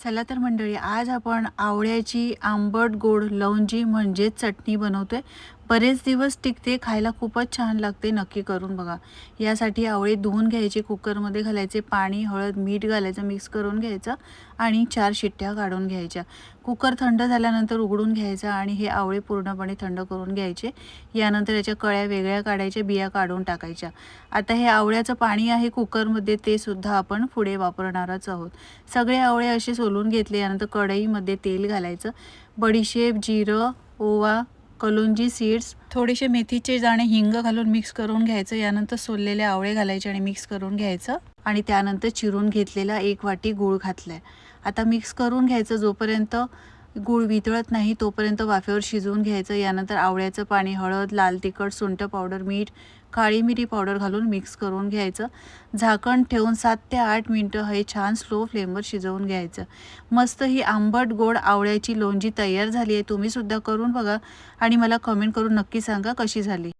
चला तर मंडळी आज आपण आवळ्याची आंबट गोड लवंजी म्हणजेच चटणी बनवतोय. बरेच दिवस टिकते खायला खूपच छान लागते नक्की करून बघा. यासाठी आवळे धुवून घ्यायचे कुकरमध्ये घालायचे पाणी हळद मीठ घालायचं मिक्स करून घ्यायचं आणि चार शिट्ट्या काढून घ्यायच्या. कुकर थंड झाल्यानंतर उघडून घ्यायचा आणि हे आवळे पूर्णपणे थंड करून घ्यायचे. यानंतर याच्या कळ्या वेगळ्या काढायच्या बिया काढून टाकायच्या. आता हे आवळ्याचं पाणी आहे कुकरमध्ये ते सुद्धा आपण पुढे वापरणारच आहोत. सगळे आवळे असे सोलून घेतले यानंतर कढईमध्ये तेल घालायचं. बडीशेप जिरं ओवा कलोंजी सीड्स थोडेसे मेथीचे दाणे हिंग घालून मिक्स करून घ्यायचं. यानंतर सोललेले आवळे घालायचे आणि मिक्स करून घ्यायचं. आणि त्यानंतर चिरून घेतलेला एक वाटी गूळ घातलाय. आता मिक्स करून घ्यायचं जोपर्यंत गूळ वितळत नाही तोपर्यंत वाफेवर शिजवून घ्यायचं. यानंतर आवळ्याचं पाणी हळद लाल तिखट सुंठ पावडर मीठ काळी मिरी पावडर घालून मिक्स करून घ्यायचं. झाकण ठेवून सात ते आठ मिनटं हे छान स्लो फ्लेमवर शिजवून घ्यायचं. मस्त ही आंबट गोड आवळ्याची लोणजी तयार झाली आहे. तुम्हीसुद्धा करून बघा आणि मला कमेंट करून नक्की सांगा कशी झाली.